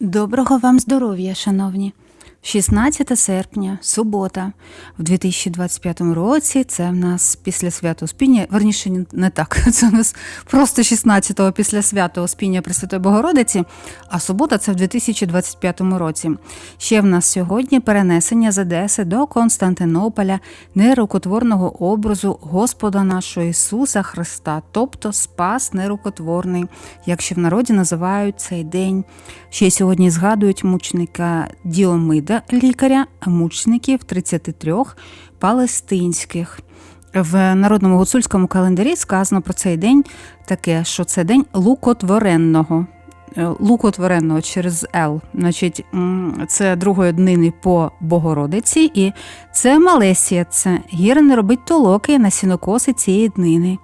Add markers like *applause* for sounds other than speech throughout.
Доброго вам здоров'я, шановні! 16 серпня, субота, в 2025 році. Це в нас після свято Успіння. Верніше, не так. *laughs* Це у нас просто 16-го після свято Успіння Пресвятої Богородиці, а субота це в 2025 році. Ще в нас сьогодні перенесення з Одеси до Константинополя нерукотворного образу Господа нашого Ісуса Христа, тобто Спас нерукотворний, як ще в народі називають цей день. Ще сьогодні згадують мученика Діомида, лікаря, мучеників 33 палестинських. В народному гуцульському календарі сказано про цей день таке, що це день лукотворенного. Е, Лукотворенного через Л. Значить, це другої днини по Богородиці, і це Малесія, це гіра не робить толоки на сінокоси цієї днини.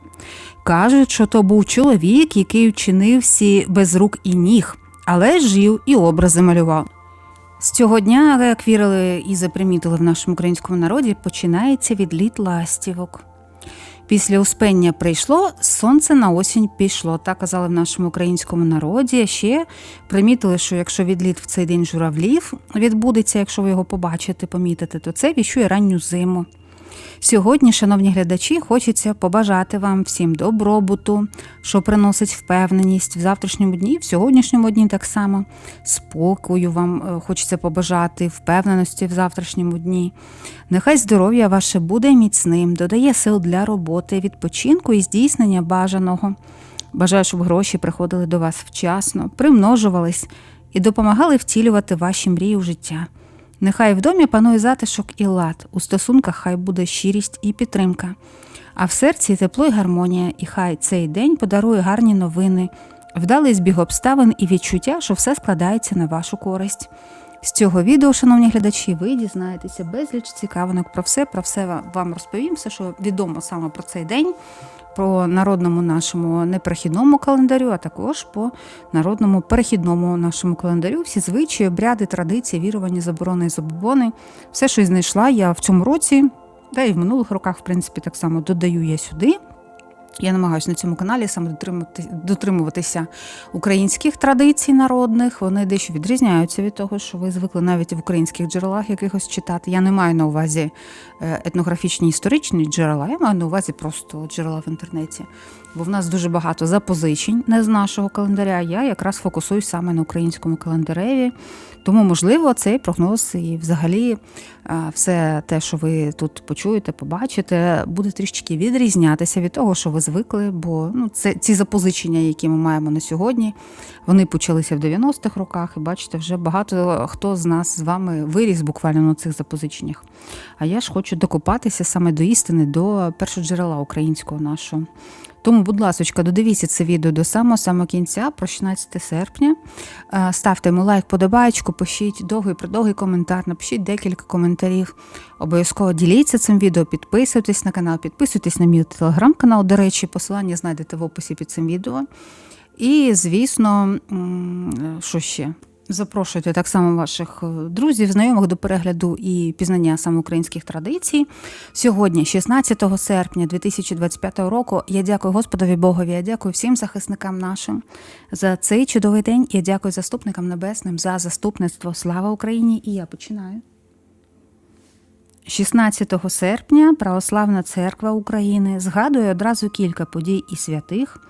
Кажуть, що то був чоловік, який вчинив всі без рук і ніг, але жив і образи малював. З цього дня, як вірили і запримітили в нашому українському народі, починається відліт ластівок. Після успення прийшло, сонце на осінь пішло. Так казали в нашому українському народі. Ще примітили, що якщо відліт в цей день журавлів відбудеться, якщо ви його побачите, помітите, то це віщує ранню зиму. Сьогодні, шановні глядачі, хочеться побажати вам всім добробуту, що приносить впевненість в завтрашньому дні, в сьогоднішньому дні так само. Спокою вам е, хочеться побажати, впевненості в завтрашньому дні. Нехай здоров'я ваше буде міцним, додає сил для роботи, відпочинку і здійснення бажаного. Бажаю, щоб гроші приходили до вас вчасно, примножувались і допомагали втілювати ваші мрії у життя. Нехай в домі панує затишок і лад, у стосунках хай буде щирість і підтримка, а в серці тепло і гармонія, і хай цей день подарує гарні новини, вдалий збіг обставин і відчуття, що все складається на вашу користь. З цього відео, шановні глядачі, ви дізнаєтеся безліч цікавинок про все, про все вам розповім, все, що відомо саме про цей день, про народному нашому неперехідному календарю, а також по народному перехідному нашому календарю. Всі звичаї, обряди, традиції, вірування, заборони і забобони. Все, що і знайшла я в цьому році, та і в минулих роках, в принципі, так само додаю я сюди. Я намагаюся на цьому каналі саме дотримувати, дотримуватися українських традицій народних. Вони дещо відрізняються від того, що ви звикли навіть в українських джерелах якихось читати. Я не маю на увазі е, етнографічні історичні джерела, я маю на увазі просто джерела в інтернеті. Бо в нас дуже багато запозичень не з нашого календаря. Я якраз фокусуюсь саме на українському календареві. Тому, можливо, цей прогноз і взагалі все те, що ви тут почуєте, побачите, буде трішки відрізнятися від того, що ви звикли. Бо ну, це ці запозичення, які ми маємо на сьогодні, вони почалися в 90-х роках, і бачите, вже багато хто з нас з вами виріс буквально на цих запозиченнях. А я ж хочу докопатися саме до істини, до першоджерела українського нашого. Тому, будь ласка, додивіться це відео до самого самого кінця, про 16 серпня. Е, Ставте йому лайк, подобаєчку, пишіть довгий продовгий коментар, напишіть декілька коментарів. Обов'язково діліться цим відео, підписуйтесь на канал, підписуйтесь на мій телеграм-канал. До речі, посилання знайдете в описі під цим відео. І, звісно, що ще? Запрошуйте так само ваших е, друзів, знайомих до перегляду і пізнання саме українських традицій. Сьогодні, 16 серпня 2025 року, я дякую Господові Богові, я дякую всім захисникам нашим за цей чудовий день. Я дякую заступникам небесним за заступництво. Слава Україні! І я починаю. 16 серпня Православна Церква України згадує одразу кілька подій і святих,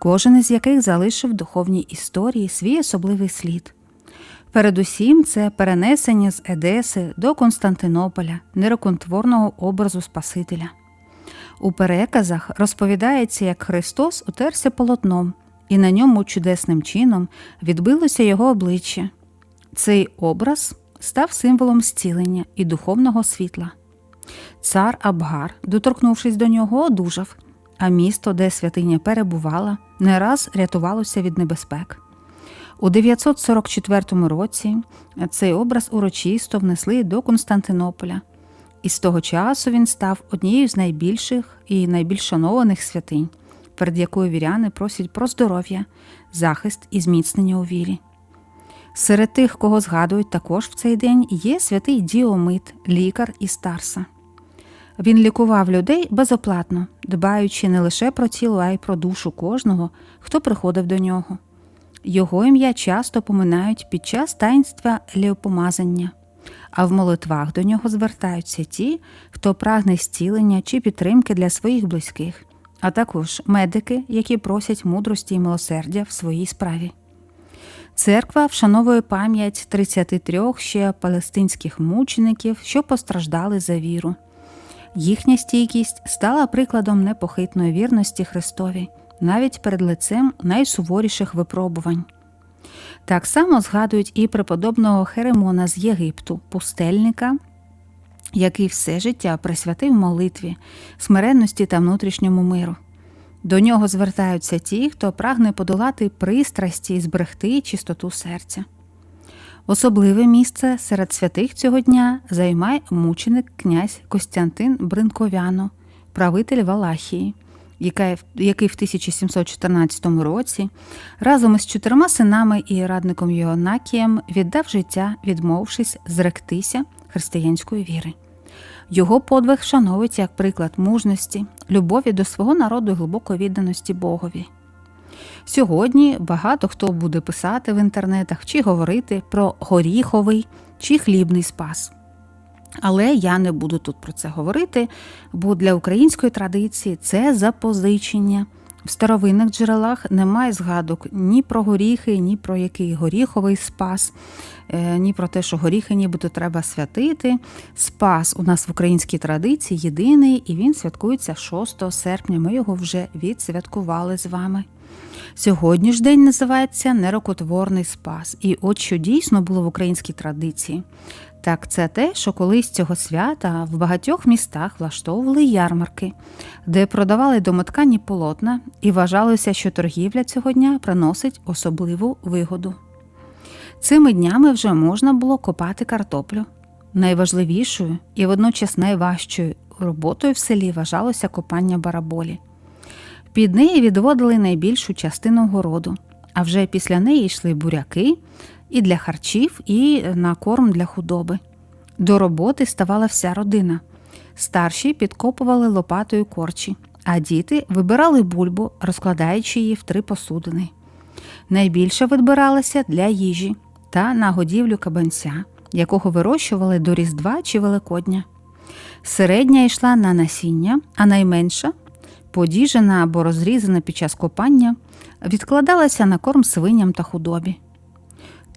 кожен із яких залишив духовній історії свій особливий слід. Передусім, це перенесення з Едеси до Константинополя нероконтворного образу Спасителя. У переказах розповідається, як Христос утерся полотном, і на ньому чудесним чином відбилося його обличчя. Цей образ став символом зцілення і духовного світла. Цар Абгар, доторкнувшись до нього, одужав, а місто, де святиня перебувала, не раз рятувалося від небезпек. У 944 році цей образ урочисто внесли до Константинополя, і з того часу він став однією з найбільших і найбільш шанованих святинь, перед якою віряни просять про здоров'я, захист і зміцнення у вірі. Серед тих, кого згадують також в цей день, є святий Діомит, лікар і старса. Він лікував людей безоплатно, дбаючи не лише про тіло, а й про душу кожного, хто приходив до нього. Його ім'я часто поминають під час таїнства ліопомазання, а в молитвах до нього звертаються ті, хто прагне зцілення чи підтримки для своїх близьких, а також медики, які просять мудрості і милосердя в своїй справі. Церква вшановує пам'ять 33 ще палестинських мучеників, що постраждали за віру. Їхня стійкість стала прикладом непохитної вірності Христові навіть перед лицем найсуворіших випробувань. Так само згадують і преподобного Херемона з Єгипту, пустельника, який все життя присвятив молитві, смиренності та внутрішньому миру. До нього звертаються ті, хто прагне подолати пристрасті і зберегти чистоту серця. Особливе місце серед святих цього дня займає мученик князь Костянтин Бринковяно, правитель Валахії, який в 1714 році разом із чотирма синами і радником Йоанакієм віддав життя, відмовившись зректися християнської віри. Його подвиг вшановують як приклад мужності, любові до свого народу і глибокої відданості Богові. Сьогодні багато хто буде писати в інтернетах чи говорити про горіховий чи хлібний спас. Але я не буду тут про це говорити, бо для української традиції це запозичення. В старовинних джерелах немає згадок ні про горіхи, ні про який горіховий спас, е, ні про те, що горіхи нібито треба святити. Спас у нас в українській традиції єдиний, і він святкується 6 серпня. Ми його вже відсвяткували з вами. Сьогодні ж день називається Нерокотворний спас, і от що дійсно було в українській традиції. Так, це те, що колись цього свята в багатьох містах влаштовували ярмарки, де продавали домоткані полотна, і вважалося, що торгівля цього дня приносить особливу вигоду. Цими днями вже можна було копати картоплю. Найважливішою і водночас найважчою роботою в селі вважалося копання бараболі. Під неї відводили найбільшу частину городу, а вже після неї йшли буряки і для харчів, і на корм для худоби. До роботи ставала вся родина. Старші підкопували лопатою корчі, а діти вибирали бульбу, розкладаючи її в три посудини. Найбільше відбиралося для їжі та на годівлю кабанця, якого вирощували до Різдва чи Великодня. Середня йшла на насіння, а найменша подіжена або розрізана під час копання, відкладалася на корм свиням та худобі.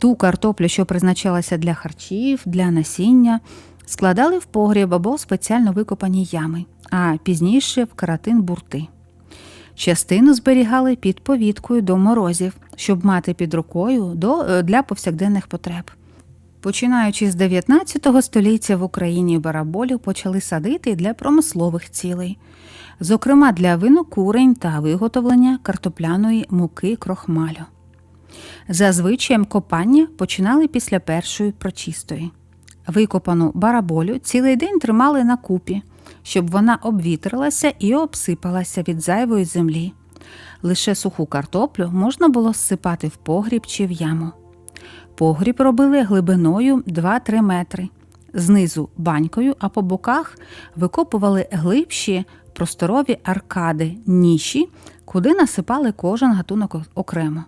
Ту картоплю, що призначалася для харчів, для насіння, складали в погріб або спеціально викопані ями, а пізніше в каратин бурти. Частину зберігали під повіткою до морозів, щоб мати під рукою до, е, для повсякденних потреб. Починаючи з 19 століття в Україні бараболю почали садити для промислових цілей, зокрема для винокурень та виготовлення картопляної муки крохмалю. За звичаєм копання починали після першої прочистої. Викопану бараболю цілий день тримали на купі, щоб вона обвітрилася і обсипалася від зайвої землі. Лише суху картоплю можна було зсипати в погріб чи в яму. Погріб робили глибиною 2-3 метри, знизу банькою, а по боках викопували глибші просторові аркади, ніші, куди насипали кожен гатунок окремо.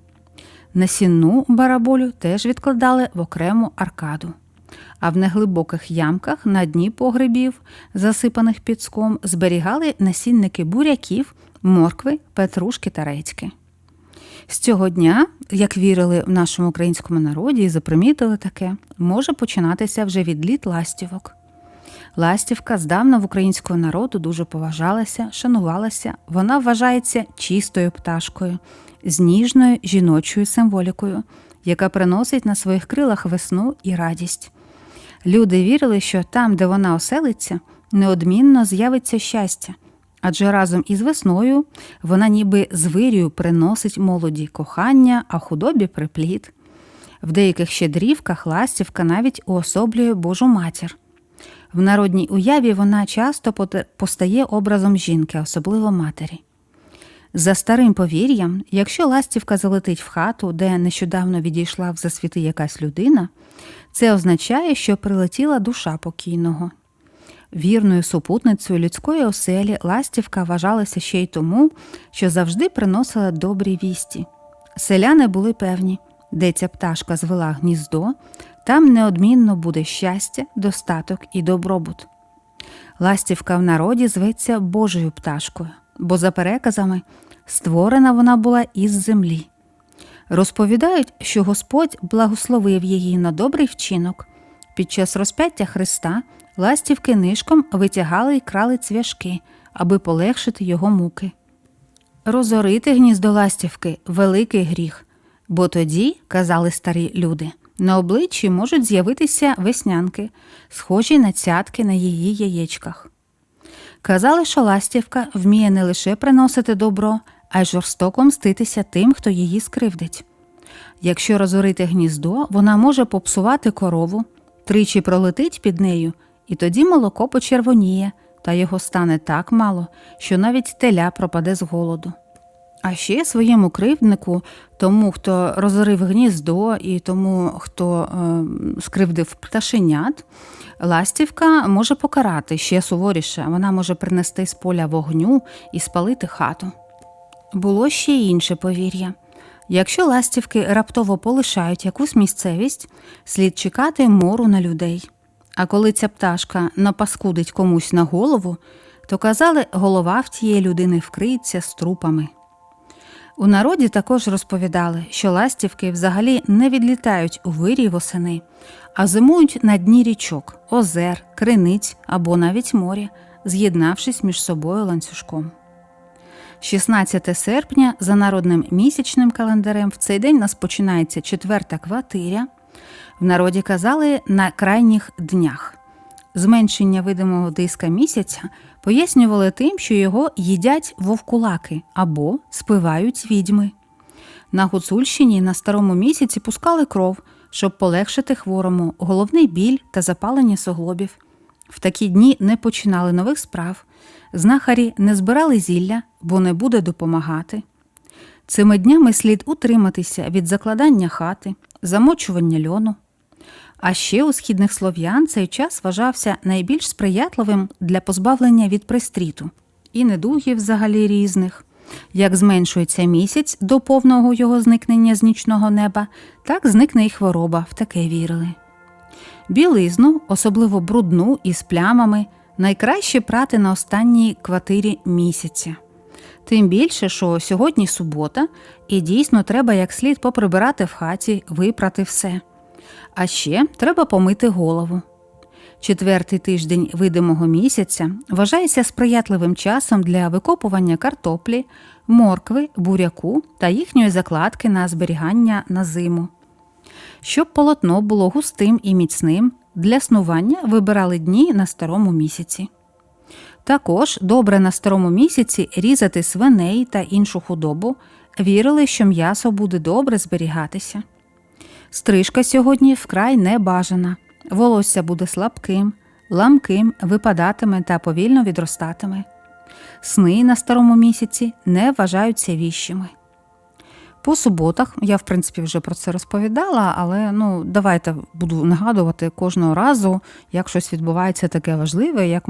Насінну бараболю теж відкладали в окрему аркаду, а в неглибоких ямках на дні погребів, засипаних піцком, зберігали насінники буряків, моркви, петрушки та редьки. З цього дня, як вірили в нашому українському народі і запримітили таке, може починатися вже відліт ластівок. Ластівка здавна в українського народу дуже поважалася, шанувалася, вона вважається чистою пташкою, з ніжною жіночою символікою, яка приносить на своїх крилах весну і радість. Люди вірили, що там, де вона оселиться, неодмінно з'явиться щастя, адже разом із весною вона ніби з вирію приносить молоді кохання, а худобі припліт. В деяких щедрівках ластівка навіть уособлює Божу матір. В народній уяві вона часто постає образом жінки, особливо матері. За старим повір'ям, якщо ластівка залетить в хату, де нещодавно відійшла в засвіти якась людина, це означає, що прилетіла душа покійного. Вірною супутницею людської оселі ластівка вважалася ще й тому, що завжди приносила добрі вісті, Селяни були певні, де ця пташка звела гніздо, там неодмінно буде щастя, достаток і добробут. Ластівка в народі зветься Божою пташкою, бо за переказами створена вона була із землі. Розповідають, що Господь благословив її на добрий вчинок. Під час розп'яття Христа ластівки нишком витягали й крали цвяшки, аби полегшити його муки. Розорити гніздо ластівки великий гріх, бо тоді, казали старі люди, на обличчі можуть з'явитися веснянки, схожі на цятки на її яєчках. Казали, що ластівка вміє не лише приносити добро, а й жорстоко мститися тим, хто її скривдить. Якщо розорити гніздо, вона може попсувати корову, тричі пролетить під нею, і тоді молоко почервоніє, та його стане так мало, що навіть теля пропаде з голоду. А ще своєму кривднику, тому, хто розорив гніздо і тому, хто е, скривдив пташенят, ластівка може покарати ще суворіше. Вона може принести з поля вогню і спалити хату. Було ще інше повір'я. Якщо ластівки раптово полишають якусь місцевість, слід чекати мору на людей. А коли ця пташка напаскудить комусь на голову, то казали, голова в тієї людини вкриється з трупами. У народі також розповідали, що ластівки взагалі не відлітають у вирій восени, а зимують на дні річок, озер, криниць або навіть моря, з'єднавшись між собою ланцюжком. 16 серпня за народним місячним календарем в цей день нас починається четверта квартиря. В народі казали на крайніх днях. Зменшення видимого диска місяця пояснювали тим, що його їдять вовкулаки або спивають відьми. На Гуцульщині на старому місяці пускали кров, щоб полегшити хворому головний біль та запалення суглобів. В такі дні не починали нових справ, знахарі не збирали зілля, бо не буде допомагати. Цими днями слід утриматися від закладання хати, замочування льону. А ще у східних слов'ян цей час вважався найбільш сприятливим для позбавлення від пристріту і недугів взагалі різних. Як зменшується місяць до повного його зникнення з нічного неба, так зникне й хвороба, в таке вірили. Білизну, особливо брудну і з плямами, найкраще прати на останній квартирі місяця. Тим більше, що сьогодні субота, і дійсно треба як слід поприбирати в хаті, випрати все. А ще треба помити голову. Четвертий тиждень видимого місяця вважається сприятливим часом для викопування картоплі, моркви, буряку та їхньої закладки на зберігання на зиму. Щоб полотно було густим і міцним, для снування вибирали дні на старому місяці. Також добре на старому місяці різати свиней та іншу худобу, вірили, що м'ясо буде добре зберігатися. Стрижка сьогодні вкрай не бажана, волосся буде слабким, ламким, випадатиме та повільно відростатиме. Сни на старому місяці не вважаються віщими. По суботах. Я, в принципі, вже про це розповідала, але ну давайте буду нагадувати кожного разу, як щось відбувається таке важливе, як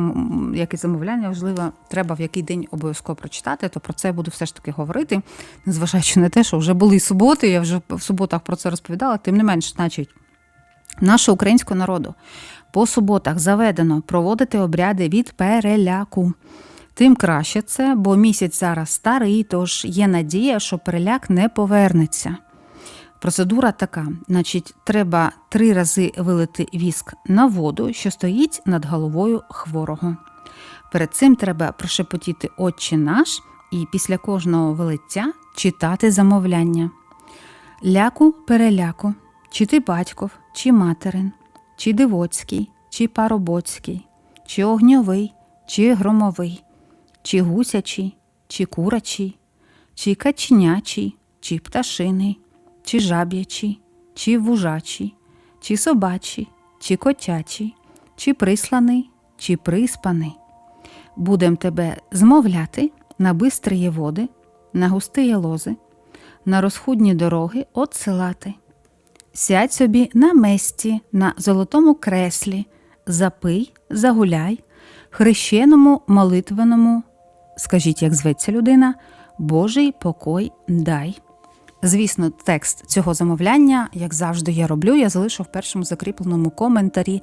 яке замовляння важливе, треба в який день обов'язково прочитати, то про це я буду все ж таки говорити, незважаючи на те, що вже були суботи, я вже в суботах про це розповідала, тим не менш, значить, нашого українського народу по суботах заведено проводити обряди від переляку тим краще це, бо місяць зараз старий, тож є надія, що переляк не повернеться. Процедура така: значить, треба три рази вилити віск на воду, що стоїть над головою хворого. Перед цим треба прошепотіти Отче наш і після кожного вилиття читати замовляння. Ляку переляку, чи ти батьков, чи материн, чи дивоцький, чи паробоцький, чи огньовий, чи громовий чи гусячий, чи курачий, чи качнячий, чи пташиний, чи жаб'ячий, чи вужачий, чи собачий, чи котячий, чи присланий, чи приспаний. Будем тебе змовляти на бистрії води, на густиє лози, на розхудні дороги отсилати. Сядь собі на месті, на золотому креслі, запий, загуляй, хрещеному молитвеному скажіть, як зветься людина, Божий покой дай. Звісно, текст цього замовляння, як завжди, я роблю, я залишу в першому закріпленому коментарі.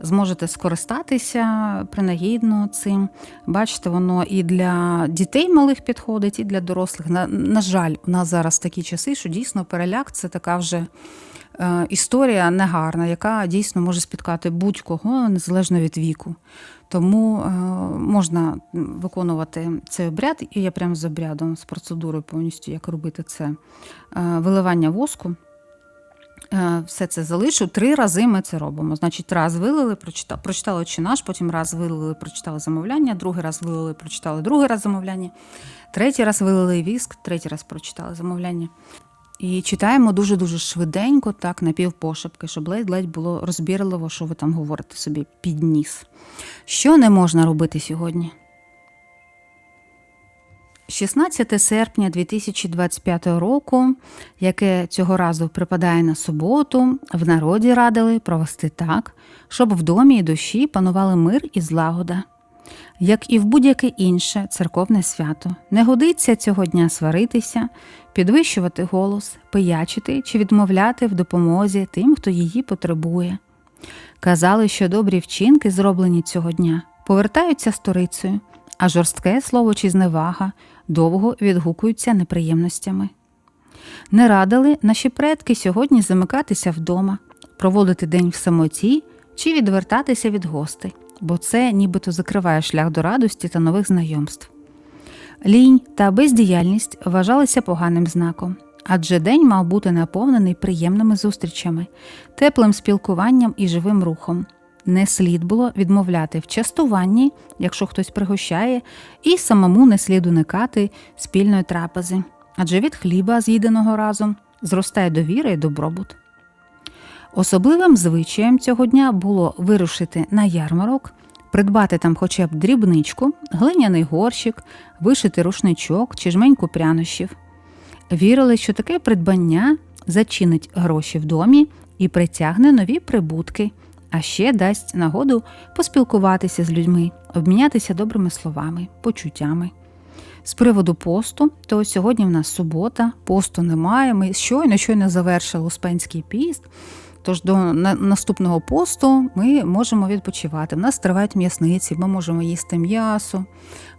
Зможете скористатися принагідно цим. Бачите, воно і для дітей малих підходить, і для дорослих. На, на жаль, у нас зараз такі часи, що дійсно переляк це така вже історія негарна, яка дійсно може спіткати будь-кого незалежно від віку. Тому е, можна виконувати цей обряд, і я прямо з обрядом, з процедурою повністю, як робити це е, виливання воску. Е, Все це залишу. Три рази ми це робимо. Значить, раз вилили, прочитали, прочитали «Отче наш, потім раз вилили, прочитали замовляння, другий раз вилили, прочитали другий раз замовляння, третій раз вилили віск, третій раз прочитали замовляння. І читаємо дуже-дуже швиденько, так, напівпошепки, щоб ледь-ледь було розбірливо, що ви там говорите собі під ніс. Що не можна робити сьогодні? 16 серпня 2025 року, яке цього разу припадає на суботу, в народі радили провести так, щоб в домі і душі панували мир і злагода. Як і в будь-яке інше церковне свято, не годиться цього дня сваритися, підвищувати голос, пиячити чи відмовляти в допомозі тим, хто її потребує. Казали, що добрі вчинки, зроблені цього дня, повертаються сторицею, а жорстке слово чи зневага довго відгукуються неприємностями. Не радили наші предки сьогодні замикатися вдома, проводити день в самоті чи відвертатися від гостей, бо це нібито закриває шлях до радості та нових знайомств. Лінь та бездіяльність вважалися поганим знаком, адже день мав бути наповнений приємними зустрічами, теплим спілкуванням і живим рухом. Не слід було відмовляти в частуванні, якщо хтось пригощає, і самому не слід уникати спільної трапези, адже від хліба, з'їденого разом, зростає довіра і добробут. Особливим звичаєм цього дня було вирушити на ярмарок, придбати там хоча б дрібничку, глиняний горщик, вишити рушничок чи жменьку прянощів. Вірили, що таке придбання зачинить гроші в домі і притягне нові прибутки, а ще дасть нагоду поспілкуватися з людьми, обмінятися добрими словами, почуттями. З приводу посту, то сьогодні в нас субота, посту немає. Ми щойно щойно завершили Успенський піст. Тож до наступного посту ми можемо відпочивати. У нас тривають м'ясниці, ми можемо їсти м'ясо,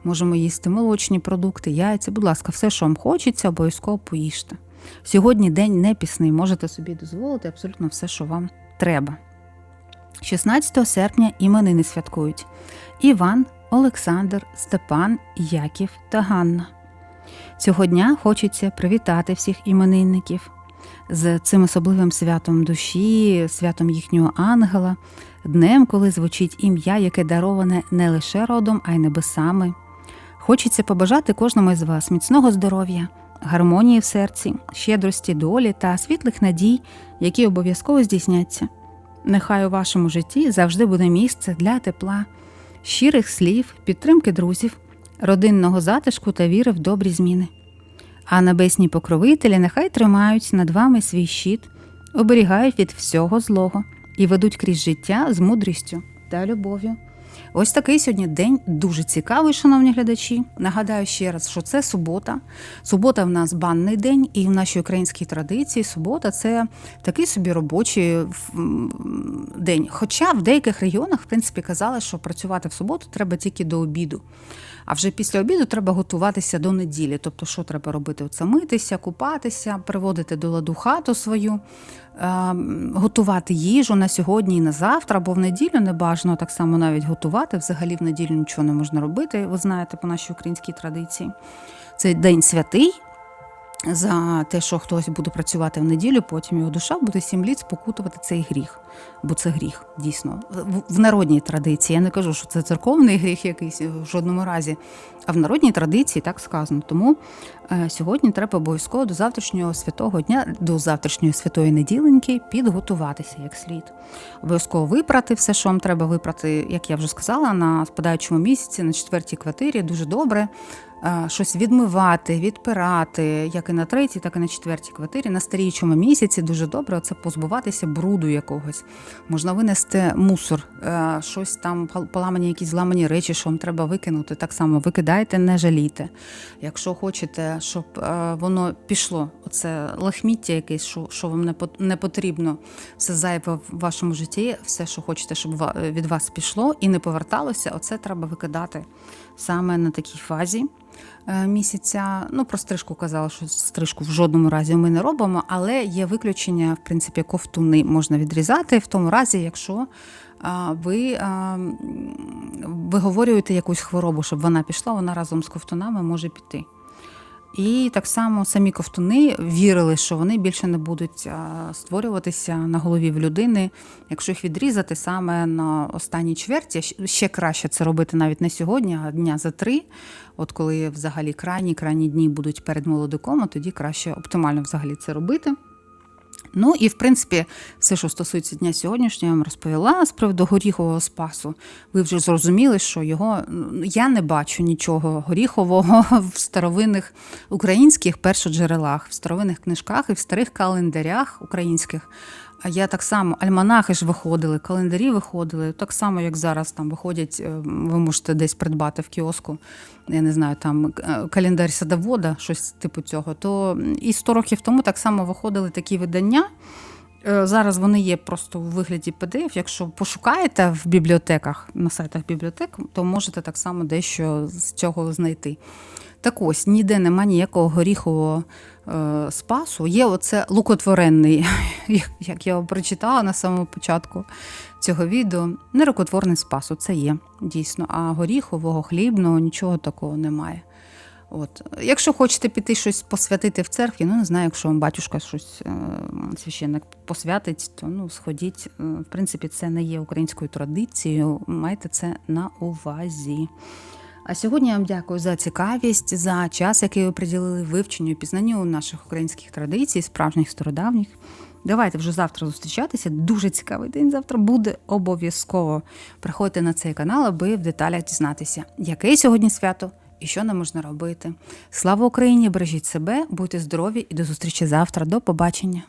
можемо їсти молочні продукти, яйця. Будь ласка, все, що вам хочеться, обов'язково поїжте. Сьогодні день не пісний, можете собі дозволити абсолютно все, що вам треба. 16 серпня іменини святкують Іван, Олександр, Степан, Яків та Ганна. Цього дня хочеться привітати всіх іменинників з цим особливим святом душі, святом їхнього ангела, днем, коли звучить ім'я, яке дароване не лише родом, а й небесами. Хочеться побажати кожному із вас міцного здоров'я, гармонії в серці, щедрості долі та світлих надій, які обов'язково здійсняться. Нехай у вашому житті завжди буде місце для тепла, щирих слів, підтримки друзів, родинного затишку та віри в добрі зміни. А небесні покровителі нехай тримають над вами свій щит, оберігають від всього злого і ведуть крізь життя з мудрістю та любов'ю. Ось такий сьогодні день дуже цікавий, шановні глядачі. Нагадаю ще раз, що це субота. Субота в нас банний день, і в нашій українській традиції субота це такий собі робочий день. Хоча в деяких регіонах, в принципі, казали, що працювати в суботу треба тільки до обіду. А вже після обіду треба готуватися до неділі. Тобто, що треба робити? Оце митися, купатися, приводити до ладу хату свою, готувати їжу на сьогодні і на завтра, бо в неділю не бажано так само навіть готувати. Взагалі в неділю нічого не можна робити, ви знаєте, по нашій українській традиції. Це день святий. За те, що хтось буде працювати в неділю, потім його душа буде сім літ спокутувати цей гріх. Бо це гріх, дійсно. В, народній традиції. Я не кажу, що це церковний гріх якийсь в жодному разі. А в народній традиції так сказано. Тому сьогодні треба обов'язково до завтрашнього святого дня, до завтрашньої святої неділеньки підготуватися як слід. Обов'язково випрати все, що вам треба випрати, як я вже сказала, на спадаючому місяці, на четвертій квартирі. Дуже добре. е, Щось відмивати, відпирати, як і на третій, так і на четвертій квартирі. На старіючому місяці дуже добре це позбуватися бруду якогось. Можна винести мусор, е, щось там поламані, якісь зламані речі, що вам треба викинути. Так само викидайте, не жалійте. Якщо хочете щоб е, воно пішло. Оце лахміття якесь, що, що вам не потрібно, все зайве в вашому житті, все, що хочете, щоб від вас пішло і не поверталося, оце треба викидати саме на такій фазі е, місяця. Ну, про стрижку казала, що стрижку в жодному разі ми не робимо, але є виключення, в принципі, ковтуни можна відрізати в тому разі, якщо ви виговорюєте якусь хворобу, щоб вона пішла, вона разом з ковтунами може піти. І так само самі ковтуни вірили, що вони більше не будуть створюватися на голові в людини. Якщо їх відрізати саме на останній чверті, ще краще це робити навіть не сьогодні, а дня за три. От коли взагалі крайні крайні дні будуть перед молодиком, а тоді краще оптимально взагалі це робити. Ну і в принципі, все, що стосується дня сьогоднішнього, я вам розповіла з приводу горіхового спасу. Ви вже зрозуміли, що його ну, я не бачу нічого горіхового *laughs* в старовинних українських першоджерелах, в старовинних книжках і в старих календарях українських. А я так само, альманахи ж виходили, календарі виходили, так само, як зараз там виходять, е, ви можете десь придбати в кіоску, я не знаю, там е, календар садовода, щось типу цього. То і 100 років тому так само виходили такі видання. Е, Зараз вони є просто у вигляді PDF. Якщо пошукаєте в бібліотеках, на сайтах бібліотек, то можете так само дещо з цього знайти. Так ось, ніде нема ніякого горіхового е, спасу. Є оце лукотворенний, *laughs* як- я прочитала на самому початку цього відео. Нерукотворний спас, це є дійсно. А горіхового, хлібного нічого такого немає. От. Якщо хочете піти щось посвятити в церкві, ну не знаю, якщо вам батюшка щось е, священник посвятить, то ну сходіть. Е, В принципі, це не є українською традицією. Майте це на увазі. А сьогодні я вам дякую за цікавість, за час, який ви приділили вивченню і пізнанню наших українських традицій, справжніх стародавніх. Давайте вже завтра зустрічатися. Дуже цікавий день завтра буде обов'язково. Приходьте на цей канал, аби в деталях дізнатися, яке сьогодні свято і що не можна робити. Слава Україні! Бережіть себе, будьте здорові і до зустрічі завтра. До побачення!